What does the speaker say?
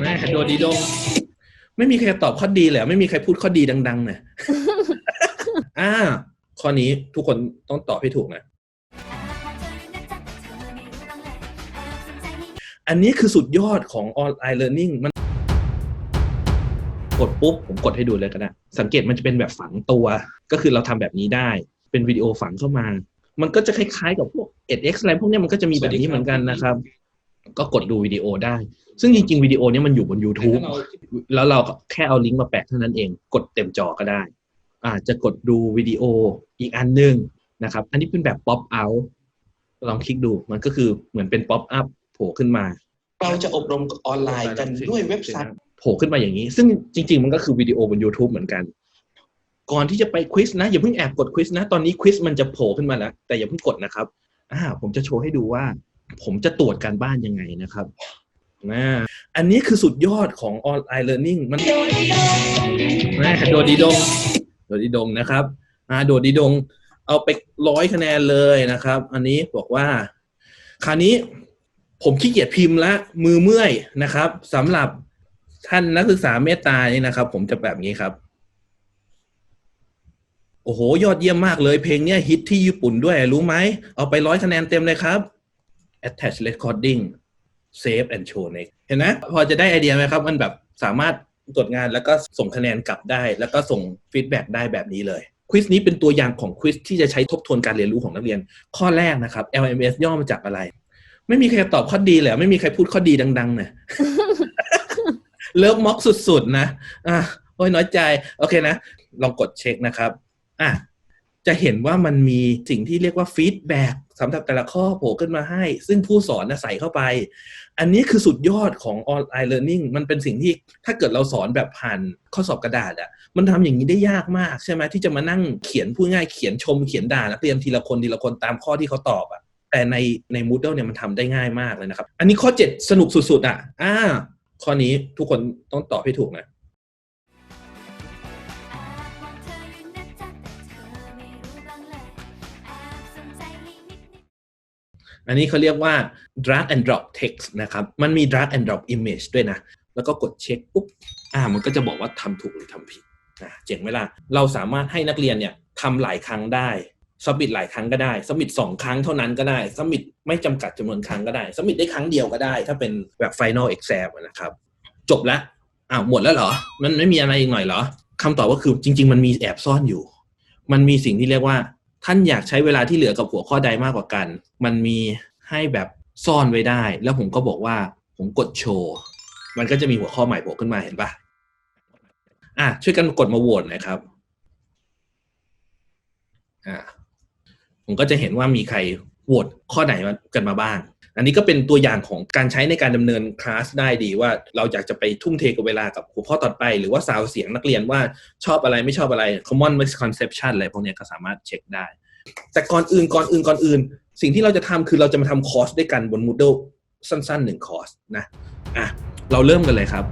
แม่โดดีดงไม่มีใครตอบข้อดีเลยไม่มีใครพูดข้อดีดังๆเนี่ยอ่า ข้อนี้ทุกคนต้องตอบให้ถูกนะ อันนี้คือสุดยอดของออนไลน์เรียนรู้มัน กดปุ๊บ ผมกดให้ดูเลยก็ได้ สังเกตมันจะเป็นแบบฝังตัว ก็คือเราทำแบบนี้ได้ เป็นวิดีโอฝังเข้ามา มันก็จะคล้ายๆกับพวก edX อะไรพวกเนี้ยมันก็จะมีแบบนี้เหมือนกันนะครับ ก็กดดูวิดีโอได้ ซึ่งจริง ๆ วิดีโอเนี้ยมันอยู่บน YouTube แล้วเราก็แค่เอาลิงก์มาแปะเท่านั้นเอง กดเต็มจอก็ได้ อาจจะกดดูวิดีโออีกอันหนึงนะครับ อันนี้เป็นแบบ pop out ลองคลิกดูมันก็คือเหมือนเป็น pop up โผล่ขึ้นมา เราจะอบรมออนไลน์กันด้วยเว็บไซต์โผล่ขึ้นมาอย่างนี้ ซึ่งจริง ๆ มันก็คือวิดีโอบน YouTube เหมือนกัน ก่อนที่จะไปควิสนะอย่าเพิ่งแอบกดควิสนะ ตอนนี้ควิสมันจะโผล่ขึ้นมาแล้ว แต่อย่าเพิ่งกดนะครับอ่าผมจะโชว์ให้ดูว่า ผมจะตรวจการบ้านยังไงนะครับนะอันนี้คือสุดยอดของออนไลน์เรียนรู้มันแม่โดดีดงโดดีดงนะครับอ่าโดดีดง เอาไปร้อยคะแนนเลยนะครับ อันนี้บอกว่า คราวนี้ผมขี้เกียจพิมพ์ละมือเมื่อยนะครับสำหรับท่านนักศึกษาเมตตานี่นะครับ ผมจะแบบนี้ครับ โอ้โห ยอดเยี่ยมมากเลยเพลงเนี้ยฮิตที่ญี่ปุ่นด้วยรู้ไหม เอาไปร้อยคะแนนเต็มเลยครับ attach recording save and show next เห็นไหมพอจะได้ไอเดียไหมครับ มันแบบสามารถตรวจงานแล้วก็ส่งคะแนนกลับได้ แล้วก็ส่งฟีดแบ็ได้แบบนี้เลยควิสนี้เป็นตัวอย่างของควิสที่จะใช้ทบทวนการเรียนรู้ของนักเรียน ข้อแรกนะครับ LMS ย่อมาจากอะไร ไม่มีใครตอบข้อดีเลยไม่มีใครพูดข้อดีดังๆเนี่ยเลิฟม็อกสุดๆ นะอะโอ้ยน้อยใจ โอเคนะ ลองกดเช็คนะครับ อะ จะเห็นว่ามันมีสิ่งที่เรียกว่าฟีดแบ็ก สำหรับแต่ละข้อโผล่ขึ้นมาให้ ซึ่งผู้สอนนะใส่เข้าไป อันนี้คือสุดยอดของออนไลน์เรียนรู้มันเป็นสิ่งที่ถ้าเกิดเราสอนแบบผ่านข้อสอบกระดาษอะมันทำอย่างนี้ได้ยากมากใช่ไหมที่จะมานั่งเขียนพูดง่ายเขียนชมเขียนด่านักเรียนทีละคนทีละคนตามข้อที่เขาตอบอะแต่ในใน Moodle เนี่ยมันทำได้ง่ายมากเลยนะครับ อันนี้ข้อ 7 สนุกสุดๆอะอ่าข้อนี้ทุกคนต้องตอบให้ถูกนะ อันนี้เขาเรียกว่า drag and drop text นะครับ มันมี drag and drop image ด้วยนะ แล้วก็กดเช็คปุ๊บ อ่า มันก็จะบอกว่าทำถูกหรือทำผิดอ่าเจ๋งไหมล่ะ เราสามารถให้นักเรียนเนี่ยทำหลายครั้งได้สมิตหลายครั้งก็ได้สมิตสองครั้งเท่านั้นก็ได้สมิตไม่จำกัดจำนวนครั้งก็ได้สมิตได้ครั้งเดียวก็ได้ ถ้าเป็นแบบ final exam อะนะครับ จบแล้วอ้าวหมดแล้วเหรอ มันไม่มีอะไรอีกหน่อยเหรอคำตอบก็คือจริง ๆ มันมีแอบซ่อนอยู่ มันมีสิ่งที่เรียกว่า ท่านอยากใช้เวลาที่เหลือกับหัวข้อใดมากกว่ากัน มันมีให้แบบซ่อนไว้ได้ แล้วผมก็บอกว่าผมกดโชว์ มันก็จะมีหัวข้อใหม่โผล่ขึ้นมาเห็นปะอะช่วยกันกดมาโหวตนะครับอ่าผมก็จะเห็นว่ามีใคร โหวตข้อไหนมากันมาบ้าง อันนี้ก็เป็นตัวอย่างของการใช้ในการดำเนินคลาสได้ดีว่าเราอยากจะไปทุ่มเทกับเวลากับหัวข้อต่อไป หรือว่าซาวเสียงนักเรียนว่าชอบอะไรไม่ชอบอะไร common misconception อะไรพวกนี้ก็สามารถเช็คได้ แต่ก่อนอื่นก่อนอื่นก่อนอื่น สิ่งที่เราจะทำคือเราจะมาทำคอร์สด้วยกันบน Moodle สั้นๆหนึ่งคอร์สนะอะเราเริ่มกันเลยครับ